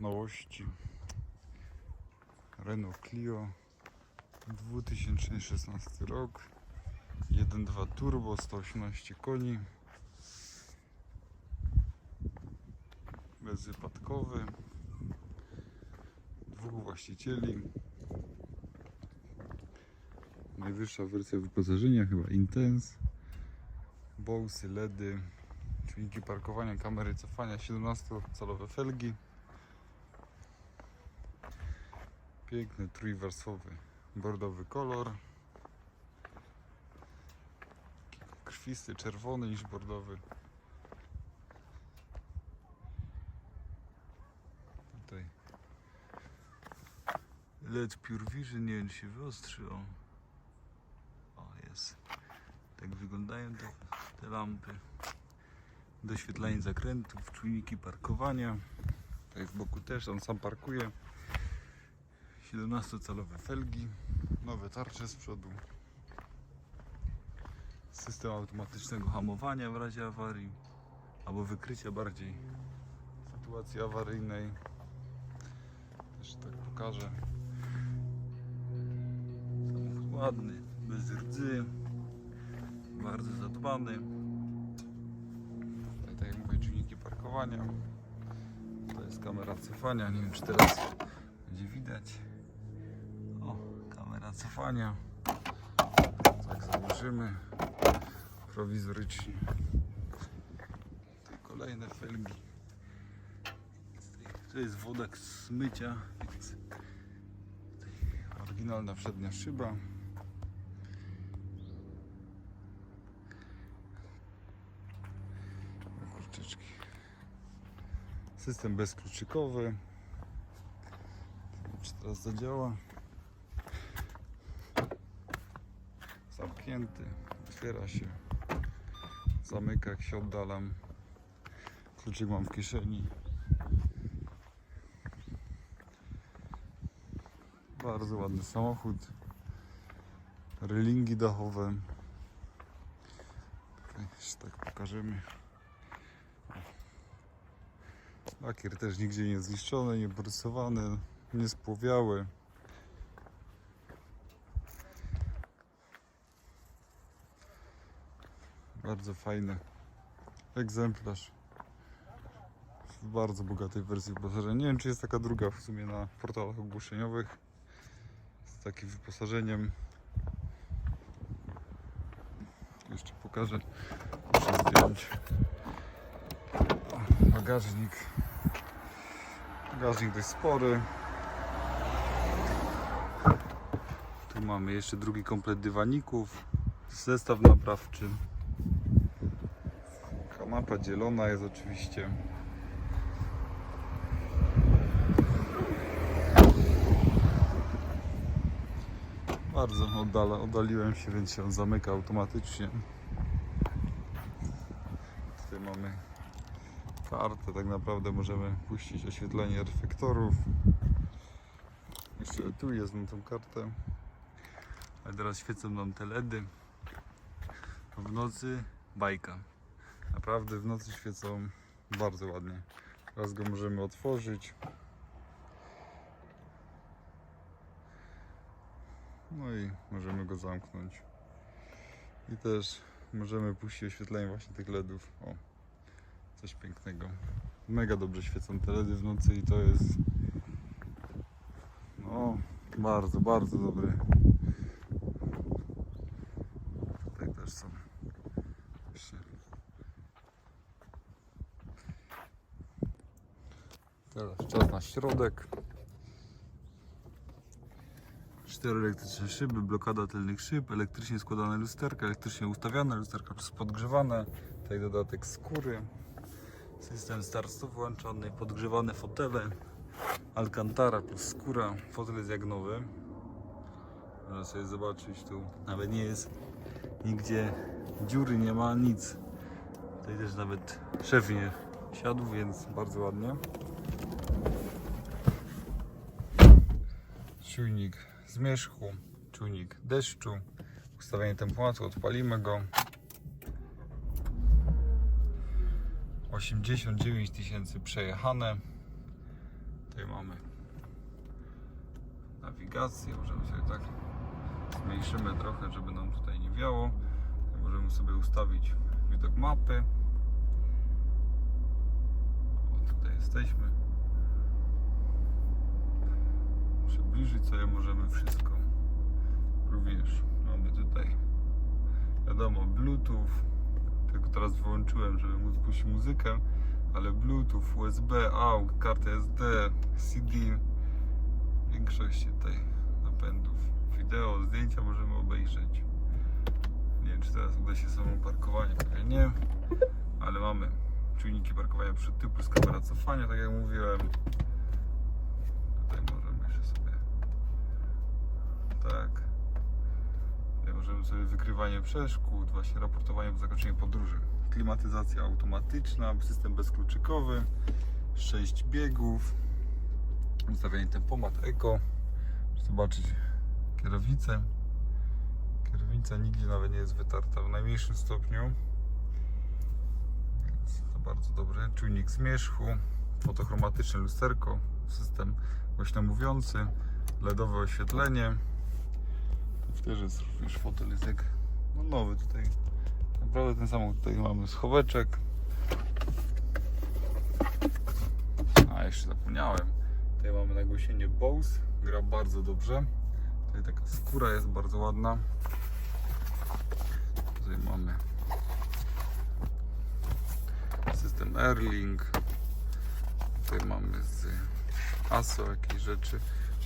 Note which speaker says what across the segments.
Speaker 1: nowości. Renault Clio 2016 rok. 1.2 turbo 118 koni. Bezwypadkowy. Dwóch właścicieli. Najwyższa wersja wyposażenia chyba Intense. Bowsy, LEDy czujniki parkowania, kamery cofania 17-calowe felgi piękny trójwarstwowy bordowy kolor. Krwisty, czerwony niż bordowy. Tutaj. LED Pure Vision, nie wiem czy się wyostrzy o, jest. Tak wyglądają te, te lampy. Doświetlenie zakrętów, czujniki parkowania. Tutaj z boku też, on sam parkuje 17-calowe felgi, nowe tarcze z przodu, system automatycznego hamowania w razie awarii albo wykrycia bardziej sytuacji awaryjnej. Też tak pokażę. Samochód ładny, bez rdzy, bardzo zadbany. Tutaj, tak jak mówię, czujniki parkowania. To jest kamera cofania, nie wiem czy teraz będzie widać. Cofania. Tak założymy prowizorycznie. Kolejne felgi. To jest wodak z mycia, oryginalna przednia szyba. Kurczyczki. System bezkluczykowy. Czy teraz zadziała? Zamknięty, otwiera się, zamyka jak się oddalam. Kluczyk mam w kieszeni. Bardzo ładny samochód. Relingi dachowe. Jeszcze tak pokażemy. Lakier też nigdzie nie zniszczony, nie porysowany, nie spłowiały. Bardzo fajny egzemplarz. W bardzo bogatej wersji wyposażenia. Nie wiem, czy jest taka druga w sumie na portalach ogłoszeniowych. Z takim wyposażeniem. Jeszcze pokażę. Muszę zdjąć. Bagażnik. Bagażnik dość spory. Tu mamy jeszcze drugi komplet dywaników. Zestaw naprawczy. Kanapa dzielona jest oczywiście. Bardzo oddala, oddaliłem się, więc się zamyka automatycznie. Tutaj mamy kartę, tak naprawdę możemy puścić oświetlenie reflektorów. Jeszcze tu jest na tą kartę. Ale teraz świecą nam te LEDy. W nocy bajka. Naprawdę w nocy świecą bardzo ładnie. Teraz go możemy otworzyć. No i możemy go zamknąć. I też możemy puścić oświetlenie właśnie tych LEDów. O, coś pięknego. Mega dobrze świecą te LEDy w nocy i to jest no bardzo, bardzo dobry. Tutaj też są właśnie Teraz czas na środek. Cztery elektryczne szyby, blokada tylnych szyb, elektrycznie składane lusterka, elektrycznie ustawiane lusterka podgrzewane. Tutaj dodatek skóry. System start-stop włączony, podgrzewane fotele. Alcantara plus skóra. Fotel jest jak nowy. Można sobie zobaczyć tu. Nawet nie jest nigdzie dziury, nie ma nic. Tutaj też nawet szef nie siadł, więc bardzo ładnie. Czujnik zmierzchu, czujnik deszczu, ustawienie tempomatu, odpalimy go. 89 tysięcy przejechane. Tutaj mamy nawigację, możemy sobie tak zmniejszymy trochę, żeby nam tutaj nie wiało. Możemy sobie ustawić widok mapy. O, tutaj jesteśmy. Przybliżyć sobie możemy wszystko. Również mamy tutaj wiadomo Bluetooth. Tylko teraz wyłączyłem, żeby móc puścić muzykę, ale Bluetooth, USB, AUX, kartę SD, CD. Większość tutaj napędów. Wideo, zdjęcia możemy obejrzeć. Nie wiem, czy teraz uda się samo parkowanie, pewnie nie, ale mamy czujniki parkowania przed tyłu plus kamera cofania, tak jak mówiłem. Tutaj możemy jeszcze sobie tak. Możemy sobie wykrywanie przeszkód, właśnie raportowanie po zakończeniu podróży. Klimatyzacja automatyczna, system bezkluczykowy, 6 biegów, ustawianie tempomat eco, zobaczyć kierownicę. Kierownica nigdzie nawet nie jest wytarta w najmniejszym stopniu. Więc to bardzo dobre. Czujnik zmierzchu, fotochromatyczne lusterko, system głośno mówiący, LEDowe oświetlenie. Też jest również fotel, jest jak no nowy tutaj. Naprawdę ten samochód tutaj mamy schoweczek. A jeszcze zapomniałem. Tutaj mamy nagłośnienie Bose. Gra bardzo dobrze. Tutaj taka skóra jest bardzo ładna. Tutaj mamy system Airlink. Tutaj mamy z ASO jakieś rzeczy.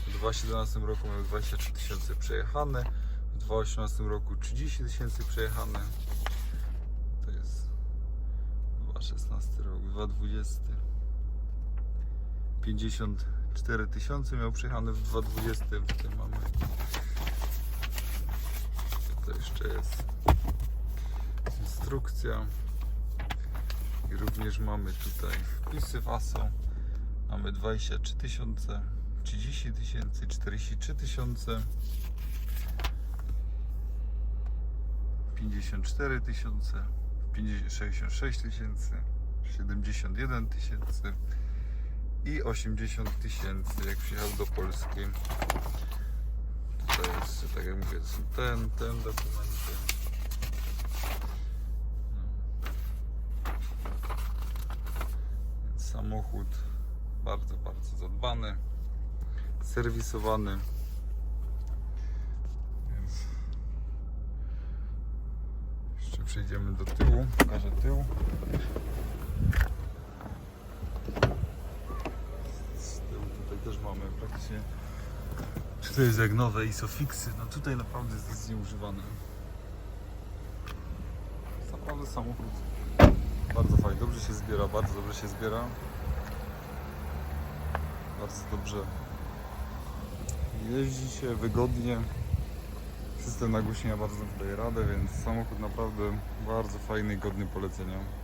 Speaker 1: W 2017 roku miał 23 tysiące przejechane. W 2018 roku 30 tysięcy przejechane. To jest 2016 rok, 2020. 54 tysiące miał przejechane w 2020. Tutaj mamy. To jeszcze jest instrukcja. I również mamy tutaj wpisy w ASO. Mamy 23 tysiące, 30 tysięcy, 43 tysiące, 54 tysiące, 50 66 tysięcy, 71 tysięcy i 80 tysięcy, jak przyjechał do Polski. Tutaj jest, tak jak mówię, ten, ten dokumenty. Więc samochód bardzo, bardzo zadbany, serwisowany. Więc jeszcze przejdziemy do tyłu, pokażę tył. Z tyłu tutaj też mamy praktycznie czy to jest jak nowe isofixy? No tutaj naprawdę jest nic nieużywane. Jest naprawdę samochód bardzo fajny, dobrze się zbiera, bardzo dobrze się zbiera. Bardzo dobrze jeździ się wygodnie. System nagłośnienia bardzo daje radę, więc samochód naprawdę bardzo fajny i godny polecenia.